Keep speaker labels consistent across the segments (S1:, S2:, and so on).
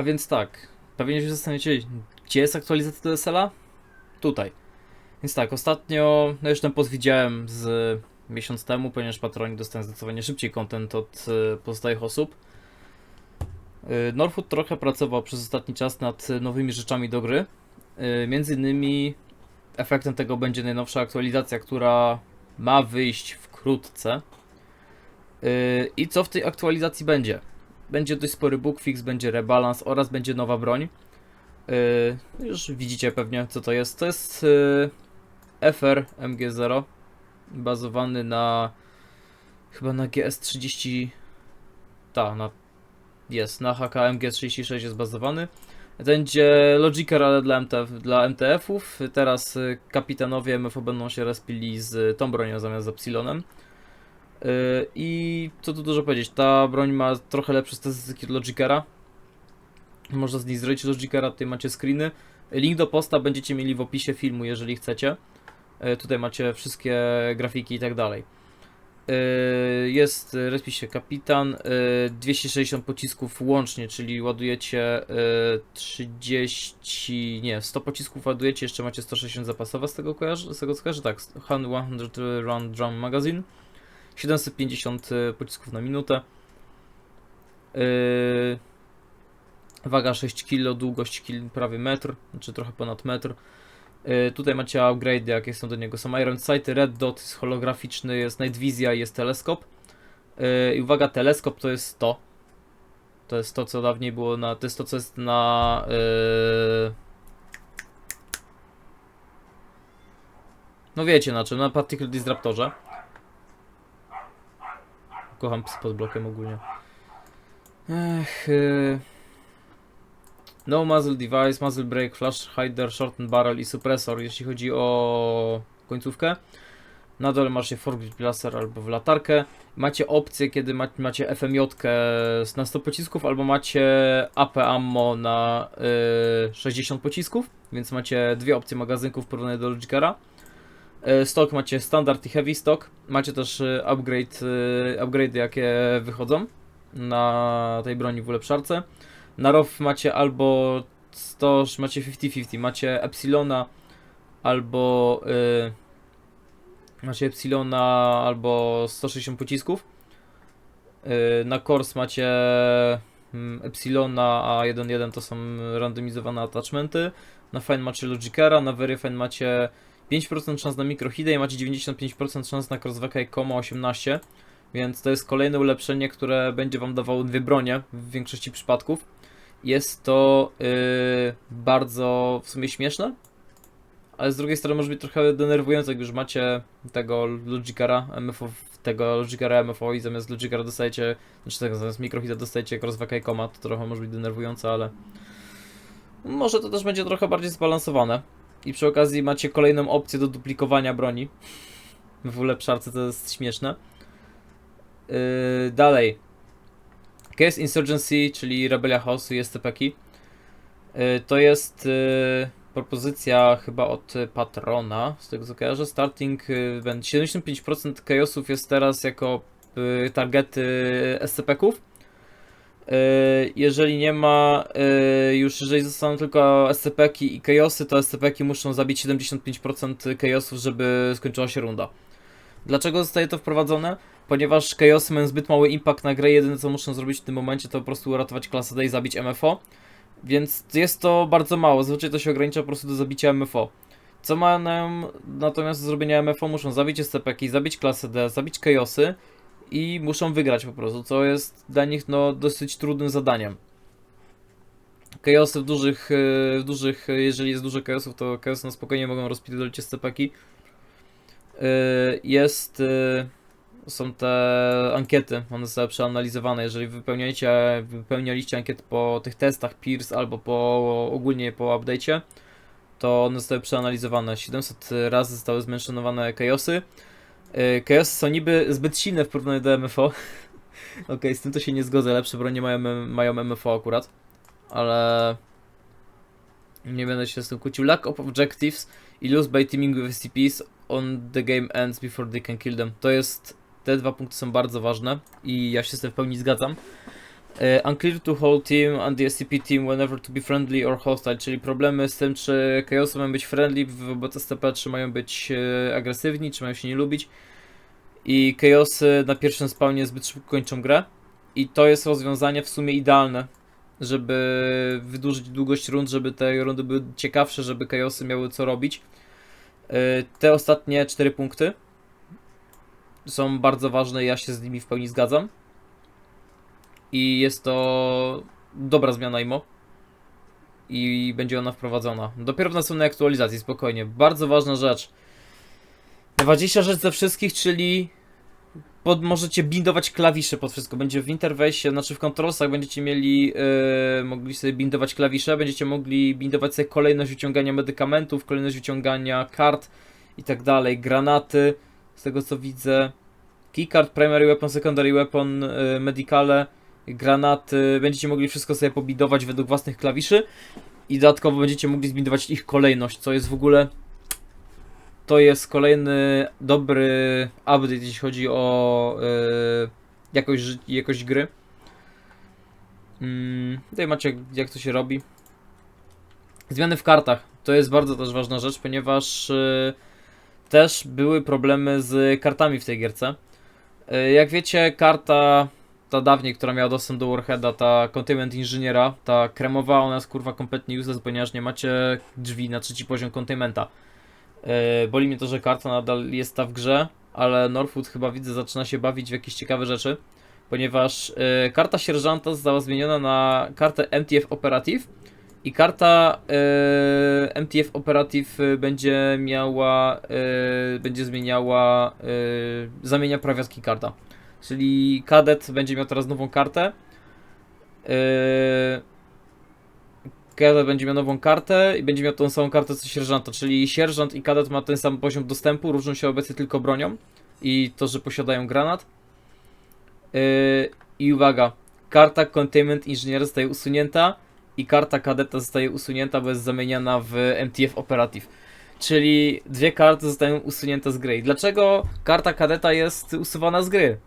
S1: A więc tak, pewnie się zastanawiacie, gdzie jest aktualizacja do SL-a? Tutaj. Więc tak, ostatnio, no już ten post widziałem z miesiąc temu, ponieważ patroni dostają zdecydowanie szybciej content od y, pozostałych osób. Y, Norfoot trochę pracował przez ostatni czas nad nowymi rzeczami do gry. Y, Między innymi efektem tego będzie najnowsza aktualizacja, która ma wyjść wkrótce. I co w tej aktualizacji będzie? Będzie dość spory bookfix, będzie rebalans oraz będzie nowa broń. Yy, już widzicie pewnie co to jest. To jest yy, FR MG0 bazowany na chyba na GS30 ta, na jest, na HK MG36 jest bazowany. Będzie Logiker, ale dla, MTF, dla MTF-ów. Teraz y, kapitanowie MFO będą się respili z tą bronią zamiast z Epsilonem. Yy, I co tu dużo powiedzieć, ta broń ma trochę lepsze statystyki od Logikera. Można z niej zrobić Logikera, tutaj macie screeny. Link do posta będziecie mieli w opisie filmu, jeżeli chcecie. Yy, Tutaj macie wszystkie grafiki i tak dalej. Yy, Jest, respi się kapitan, yy, 260 pocisków łącznie, czyli ładujecie yy, 30, nie, 100 pocisków ładujecie, jeszcze macie 160 zapasowe z tego kojarzy, z tego co kojarzę, tak, 100 round drum magazine. 750 y, pocisków na minutę. Yy, waga 6 kg, długość prawie metr, znaczy trochę ponad metr. Yy, tutaj macie upgrade, jakie są do niego. Są Iron Sight, Red Dot jest holograficzny, jest Night Vision, jest teleskop. Yy, I uwaga, teleskop to jest to. To jest to, co dawniej było na. To jest to, co jest na. Yy... No wiecie na czym, na Particle Disruptorze. Kocham psy pod blokiem ogólnie. Ech. y, No muzzle device, muzzle brake, flash hider, shorten barrel i suppressor, jeśli chodzi o końcówkę. Na dole macie forklift blaster albo w latarkę. Macie opcję, kiedy ma, macie FMJ na 100 pocisków, albo macie AP ammo na y, 60 pocisków, więc macie dwie opcje magazynków w porównaniu do Logicera. E, Stock macie standard i heavy stock. Macie też e, upgrade, e, upgrade jakie wychodzą na tej broni w ulepszarce. Na ROW macie albo 100, macie 50-50, macie Epsilona albo y, macie Epsilona albo 160 pocisków. Y, na Kors macie mm, Epsilona, a 1.1 to są randomizowane attachmenty. Na Fine macie Logicera, na Verifine macie 5% szans na mikrohidę i macie 95% szans na crossweka i Koma 18, więc to jest kolejne ulepszenie, które będzie wam dawało dwie bronie w większości przypadków. Jest to yy, bardzo w sumie śmieszne, ale z drugiej strony może być trochę denerwujące, jak już macie tego Logicera MFO, tego Logicera MFO i zamiast Logicera dostajecie, znaczy tego zamiast mikrohita dostajecie crossweka i to trochę może być denerwujące, ale może to też będzie trochę bardziej zbalansowane. I przy okazji macie kolejną opcję do duplikowania broni. W ulepszarce to jest śmieszne. Yy, dalej. Case Insurgency, czyli Rebelia Chaosu i SCP-ki. Yy, to jest yy, propozycja chyba od patrona, z tego co kojarzę. Starting yy, będzie 75% chaosów jest teraz jako yy, targety SCP-ków. Yy, Jeżeli nie ma, yy, już jeżeli zostaną tylko SCP-ki i Chaosy, to SCP-ki muszą zabić 75% Chaosów, żeby skończyła się runda. Dlaczego zostaje to wprowadzone? Ponieważ Chaosy mają zbyt mały impact na grę, jedyne co muszą zrobić w tym momencie to po prostu uratować klasę D i zabić MFO. Więc jest to bardzo mało, zazwyczaj to się ogranicza po prostu do zabicia MFO. Co mają natomiast do zrobienia MFO? Muszą zabić SCP-ki, zabić klasę D, zabić Chaosy i muszą wygrać po prostu, co jest dla nich no dosyć trudnym zadaniem. Chaosy w dużych, e, w dużych, e, jeżeli jest dużo chaosów, to chaosy na spokojnie mogą rozpierdolić SCP-ki. E, Jest, są te ankiety, one zostały przeanalizowane, jeżeli wypełniacie, wypełnialiście ankiety po tych testach Pierce albo po ogólnie po update'cie, to one zostały przeanalizowane. 700 razy zostały zmentionowane chaosy. Yy, Chaosy są niby zbyt silne w porównaniu do MFO. Okej, z tym to się nie zgodzę, lepsze bronie mają, mają MFO akurat. Ale... Nie będę się z tym kłócił. Lack of objectives i lose by teaming with SCPs on the game ends before they can kill them. To jest... Te dwa punkty są bardzo ważne i ja się z tym w pełni zgadzam. E, unclear to whole team and the SCP team whenever to be friendly or hostile, czyli problemy z tym, czy Chaosy mają być friendly wobec SCP, czy mają być e, agresywni, czy mają się nie lubić. I Chaosy na pierwszym spawnie zbyt szybko kończą grę. I to jest rozwiązanie w sumie idealne, żeby wydłużyć długość rund, żeby te rundy były ciekawsze, żeby Chaosy miały co robić. E, Te ostatnie cztery punkty są bardzo ważne, ja się z nimi w pełni zgadzam. I jest to dobra zmiana IMO. I będzie ona wprowadzona. Dopiero w następnej aktualizacji, spokojnie. Bardzo ważna rzecz. 20 rzecz ze wszystkich, czyli pod, możecie bindować klawisze pod wszystko. Będzie w interfejsie, znaczy w controlsach będziecie mieli, yy, mogli sobie bindować klawisze, będziecie mogli bindować sobie kolejność wyciągania medykamentów, kolejność wyciągania kart i tak dalej, granaty, z tego co widzę. Keycard, primary weapon, secondary weapon, yy, medicale, granaty, będziecie mogli wszystko sobie pobindować według własnych klawiszy i dodatkowo będziecie mogli zbindować ich kolejność, co jest w ogóle to jest kolejny dobry update, jeśli chodzi o yy, jakość, jakość gry. Mm, tutaj macie jak to się robi. Zmiany w kartach. To jest bardzo też ważna rzecz, ponieważ yy, też były problemy z kartami w tej gierce. Yy, jak wiecie, karta ta dawniej, która miała dostęp do Warheada, ta Containment Inżyniera, ta kremowa, ona jest kurwa kompletnie useless, ponieważ nie macie drzwi na trzeci poziom containmenta. Yy, boli mnie to, że karta nadal jest ta w grze, ale Northwood chyba widzę zaczyna się bawić w jakieś ciekawe rzeczy, ponieważ yy, karta sierżanta została zmieniona na kartę MTF Operative i karta yy, MTF Operative będzie miała, yy, będzie zmieniała, yy, zamienia prawiatki karta. Czyli kadet będzie miał teraz nową kartę. Yy, kadet będzie miał nową kartę i będzie miał tą samą kartę co sierżanta, czyli sierżant i kadet ma ten sam poziom dostępu, różnią się obecnie tylko bronią i to, że posiadają granat. Yy, I uwaga, karta Containment Inżyniera zostaje usunięta i karta kadeta zostaje usunięta, bo jest zamieniana w MTF Operative. Czyli dwie karty zostają usunięte z gry. I dlaczego karta kadeta jest usuwana z gry?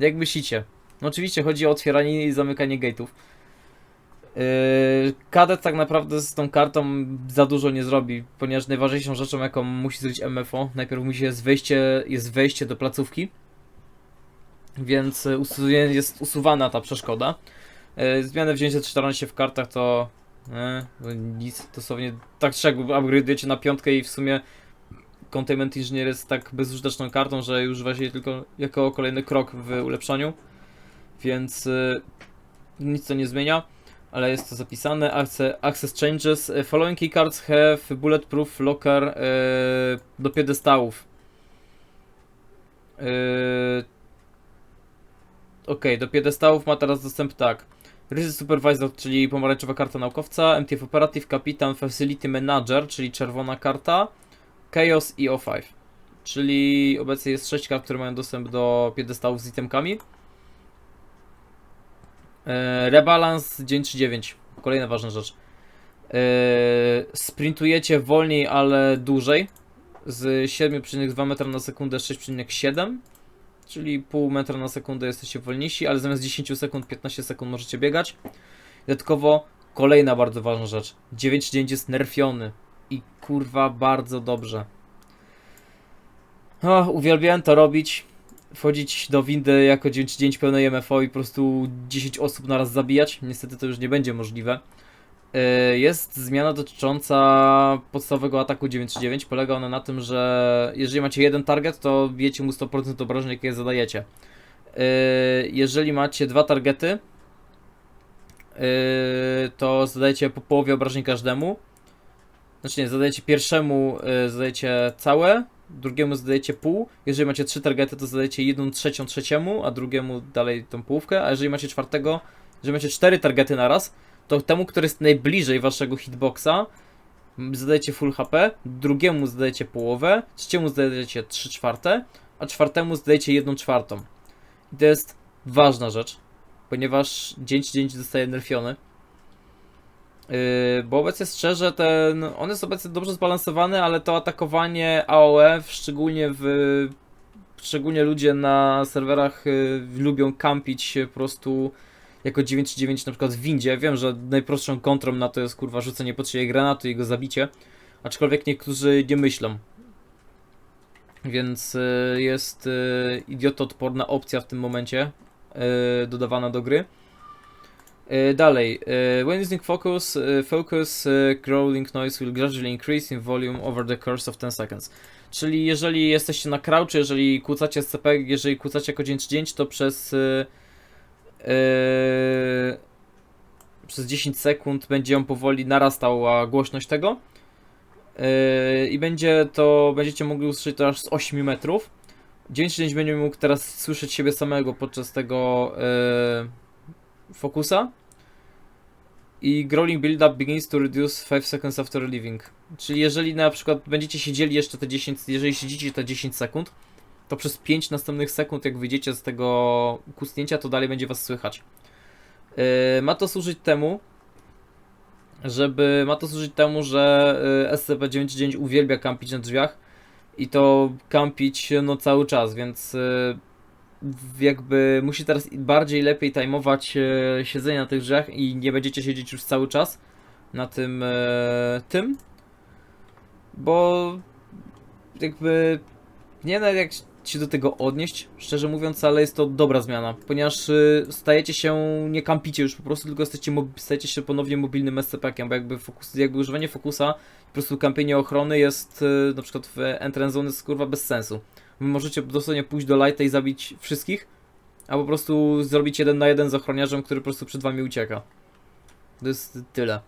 S1: Jak myślicie? No oczywiście chodzi o otwieranie i zamykanie gate'ów. Yy, kadet tak naprawdę z tą kartą za dużo nie zrobi, ponieważ najważniejszą rzeczą, jaką musi zrobić MFO, najpierw musi jest wejście, jest wejście do placówki, więc jest usuwana ta przeszkoda. Yy, zmiany w 914 w kartach to e, no nic, dosłownie tak czy jak upgrade'ujecie na piątkę i w sumie Containment Engineer jest tak bezużyteczną kartą, że się jej tylko jako kolejny krok w ulepszaniu, więc y, nic to nie zmienia, ale jest to zapisane. Access, changes. Y, Following keycards have bulletproof locker y, do piedestałów. Ok, do piedestałów ma teraz dostęp tak. Research Supervisor, czyli pomarańczowa karta naukowca, MTF Operative, Kapitan, Facility Manager, czyli czerwona karta, Chaos i O5. Czyli obecnie jest 6 kart, które mają dostęp do piedestałów z itemkami. E, rebalance dzień 39. Kolejna ważna rzecz. E, sprintujecie wolniej, ale dłużej. Z 7,2 metra na sekundę 6,7. Czyli pół metra na sekundę jesteście wolniejsi, ale zamiast 10 sekund, 15 sekund możecie biegać. Dodatkowo kolejna bardzo ważna rzecz. 9,9 jest nerfiony i kurwa bardzo dobrze. O, uwielbiałem to robić. Wchodzić do windy jako 9 pełnej MFO i po prostu 10 osób naraz zabijać. Niestety to już nie będzie możliwe. Yy, Jest zmiana dotycząca podstawowego ataku 939. Polega ona na tym, że jeżeli macie jeden target, to bijecie mu 100% obrażeń, jakie zadajecie. Yy, Jeżeli macie dwa targety, yy, to zadajecie po połowie obrażeń każdemu. Znaczy nie, zadajecie pierwszemu, y, zadajecie całe, drugiemu zadajecie pół. Jeżeli macie trzy targety, to zadajecie jedną trzecią trzeciemu, a drugiemu dalej tą połówkę. A jeżeli macie czwartego, jeżeli macie cztery targety naraz, to temu, który jest najbliżej waszego hitboxa, zadajecie full HP, drugiemu zadajecie połowę, trzeciemu zadajecie trzy czwarte, a czwartemu zadajecie jedną czwartą. I to jest ważna rzecz, ponieważ dzień dzień zostaje nerfiony. Yy, bo obecnie szczerze ten, on jest obecnie dobrze zbalansowany, ale to atakowanie AOE, szczególnie w szczególnie ludzie na serwerach y, lubią kampić po prostu jako 939 na przykład w windzie. Wiem, że najprostszą kontrą na to jest kurwa rzucenie pod siebie granatu i go zabicie, aczkolwiek niektórzy nie myślą. Więc y, jest idiotoodporna opcja w tym momencie dodawana do gry. Y, Dalej, y, when using focus, y, focus crawling noise will gradually increase in volume over the course of 10 seconds. Czyli jeżeli jesteście na crouchu, jeżeli kłócacie SCP, jeżeli kłócacie jako 939, to przez y, y, przez 10 sekund będzie on powoli narastała głośność tego. Yy, I będzie to, będziecie mogli usłyszeć to aż z 8 metrów. 939 będzie mógł teraz słyszeć siebie samego podczas tego yy, fokusa. I growling build-up begins to reduce 5 seconds after leaving. Czyli jeżeli na przykład będziecie siedzieli jeszcze te 10, jeżeli siedzicie te 10 sekund, to przez 5 następnych sekund, jak wyjdziecie z tego kusnięcia, to dalej będzie was słychać. Yy, ma to służyć temu, żeby ma to służyć temu, że y, SCP-99 uwielbia kampić na drzwiach i to kampić no cały czas, więc y, w- jakby musi teraz bardziej lepiej tajmować y, siedzenie na tych drzwiach i nie będziecie siedzieć już cały czas na tym y, tym, bo jakby nie wiem jak się do tego odnieść, szczerze mówiąc, ale jest to dobra zmiana, ponieważ y, stajecie się, nie kampicie już po prostu, tylko jesteście, stajecie się ponownie mobilnym SCP-kiem, bo jakby, fokus, jakby używanie fokusa, po prostu kampienie ochrony jest na przykład w Entrance jest kurwa bez sensu. Wy możecie dosłownie pójść do lighta i zabić wszystkich, a po prostu zrobić jeden na jeden z ochroniarzem, który po prostu przed wami ucieka. To jest tyle.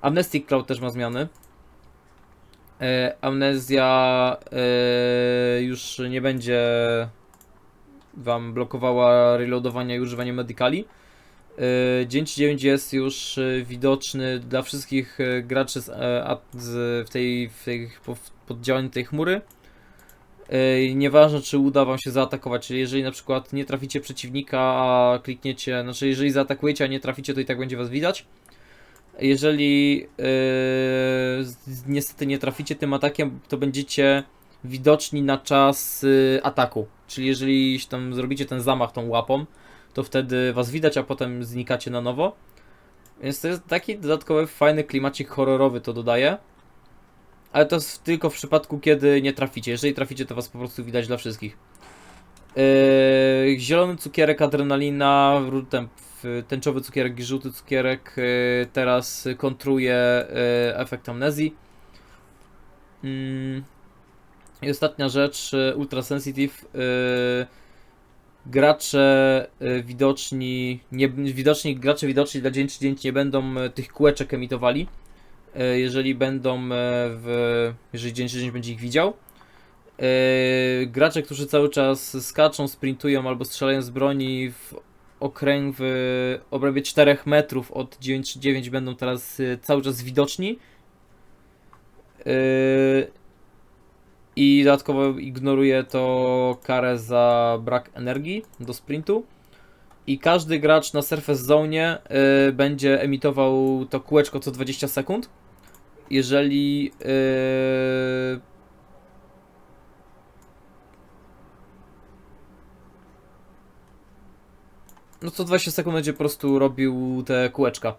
S1: Amnesty Cloud też ma zmiany. E, amnezja e, już nie będzie wam blokowała reloadowania i używania medykali. E, 9.9 jest już e, widoczny dla wszystkich e, graczy z, w tej, w tej tej chmury. Nieważne czy uda wam się zaatakować, czyli jeżeli na przykład nie traficie przeciwnika, a klikniecie, znaczy jeżeli zaatakujecie, a nie traficie, to i tak będzie was widać. Jeżeli yy, niestety nie traficie tym atakiem, to będziecie widoczni na czas yy, ataku. Czyli jeżeli tam zrobicie ten zamach tą łapą, to wtedy was widać, a potem znikacie na nowo. Więc to jest taki dodatkowy fajny klimacik horrorowy to dodaje. Ale to jest tylko w przypadku, kiedy nie traficie. Jeżeli traficie, to was po prostu widać dla wszystkich. Yy, zielony cukierek, adrenalina, ten, tęczowy cukierek i żółty cukierek yy, teraz kontruje yy, efekt amnezji. Mm. I ostatnia rzecz, yy, ultra sensitive. Yy, gracze yy, widoczni, nie, widoczni, gracze widoczni dla 939 nie będą yy, tych kółeczek emitowali. Yy, jeżeli będą yy, w, jeżeli 939 będzie ich widział. Yy, gracze, którzy cały czas skaczą, sprintują albo strzelają z broni w okręg w obrębie 4 metrów od 939 będą teraz cały czas widoczni. I dodatkowo ignoruje to karę za brak energii do sprintu. I każdy gracz na Surface Zone będzie emitował to kółeczko co 20 sekund. Jeżeli yy, no co 20 sekund będzie po prostu robił te kółeczka.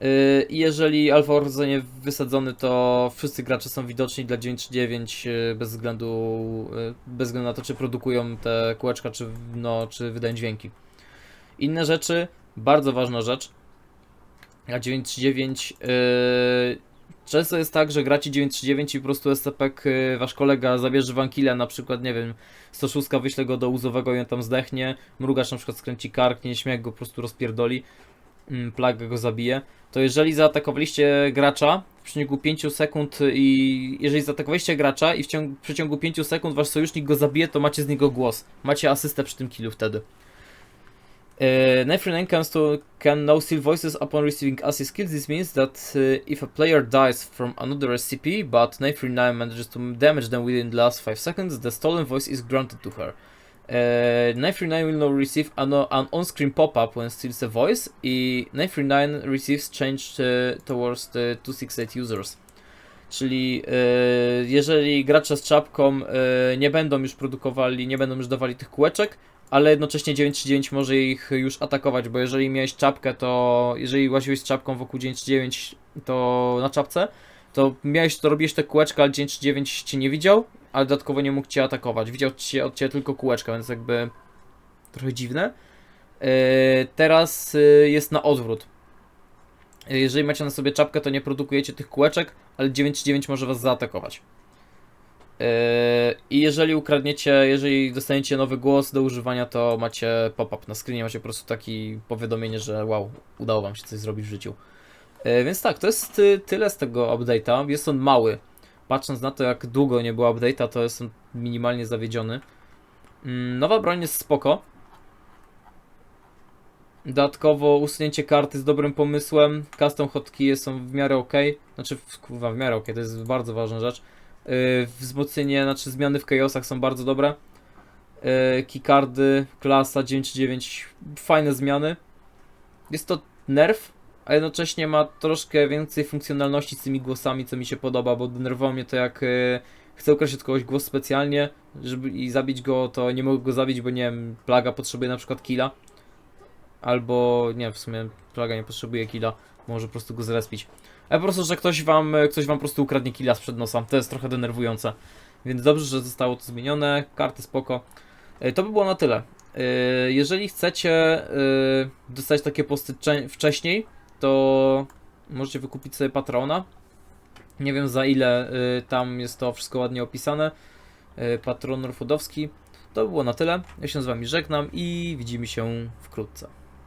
S1: Yy, jeżeli Orb zostanie wysadzony, to wszyscy gracze są widoczni dla 939 yy, bez względu, yy, bez względu na to, czy produkują te kółeczka, czy, no, czy wydają dźwięki. Inne rzeczy, bardzo ważna rzecz, a 939 yy, często jest tak, że gracie 939 i po prostu SCP, yy, wasz kolega zabierze wam killa, na przykład, nie wiem, 106 wyśle go do łzowego i on tam zdechnie, mrugacz na przykład skręci kark, nieśmiech go po prostu rozpierdoli, mm, plaga go zabije, to jeżeli zaatakowaliście gracza w przeciągu 5 sekund i jeżeli zaatakowaliście gracza i w, ciągu, w przeciągu 5 sekund wasz sojusznik go zabije, to macie z niego głos. Macie asystę przy tym killu wtedy. Uh, Knife Rename can, to, can now steal voices upon receiving assist kills. This means that uh, if a player dies from another SCP, but Knife Rename manages to damage them within the last 5 seconds, the stolen voice is granted to her. Uh, Knife Rename will now receive an, an on-screen pop-up when steals a voice, i Knife Rename receives change uh, towards the 268 users. Czyli e, jeżeli gracze z czapką e, nie będą już produkowali, nie będą już dawali tych kółeczek, ale jednocześnie 939 może ich już atakować, bo jeżeli miałeś czapkę, to jeżeli łaziłeś z czapką wokół 939 to na czapce, to miałeś, to robiłeś te kółeczka, ale 939 cię nie widział, ale dodatkowo nie mógł cię atakować. Widział cię, od ciebie tylko kółeczka, więc jakby trochę dziwne. Yy, teraz yy, jest na odwrót. Yy, Jeżeli macie na sobie czapkę, to nie produkujecie tych kółeczek, ale 939 może was zaatakować. Yy, I jeżeli ukradniecie, jeżeli dostaniecie nowy głos do używania, to macie pop-up na screenie, macie po prostu takie powiadomienie, że wow, udało wam się coś zrobić w życiu. Yy, Więc tak, to jest tyle z tego update'a. Jest on mały. Patrząc na to, jak długo nie było update'a, to jest on minimalnie zawiedziony. Mm, Nowa broń jest spoko. Dodatkowo usunięcie karty z dobrym pomysłem. Custom hotkey są w miarę ok. Znaczy, w miarę ok, to jest bardzo ważna rzecz. Yy, wzmocnienie, znaczy zmiany w chaosach są bardzo dobre. Yy, keycardy, klasa 9.9, fajne zmiany. Jest to nerf, a jednocześnie ma troszkę więcej funkcjonalności z tymi głosami, co mi się podoba, bo denerwowało mnie to jak yy, chcę od kogoś głos specjalnie, żeby i zabić go, to nie mogę go zabić, bo nie wiem, plaga potrzebuje na przykład killa. Albo nie, w sumie plaga nie potrzebuje killa, może po prostu go zrespić. Ale po prostu, że ktoś wam, ktoś wam po prostu ukradnie killa sprzed nosa. To jest trochę denerwujące. Więc dobrze, że zostało to zmienione. Karty spoko. E, To by było na tyle. E, Jeżeli chcecie e, dostać takie posty cze- wcześniej, to możecie wykupić sobie Patrona. Nie wiem za ile tam jest to wszystko ładnie opisane. Patron Rufudowski. To by było na tyle. Ja się z wami żegnam i widzimy się wkrótce.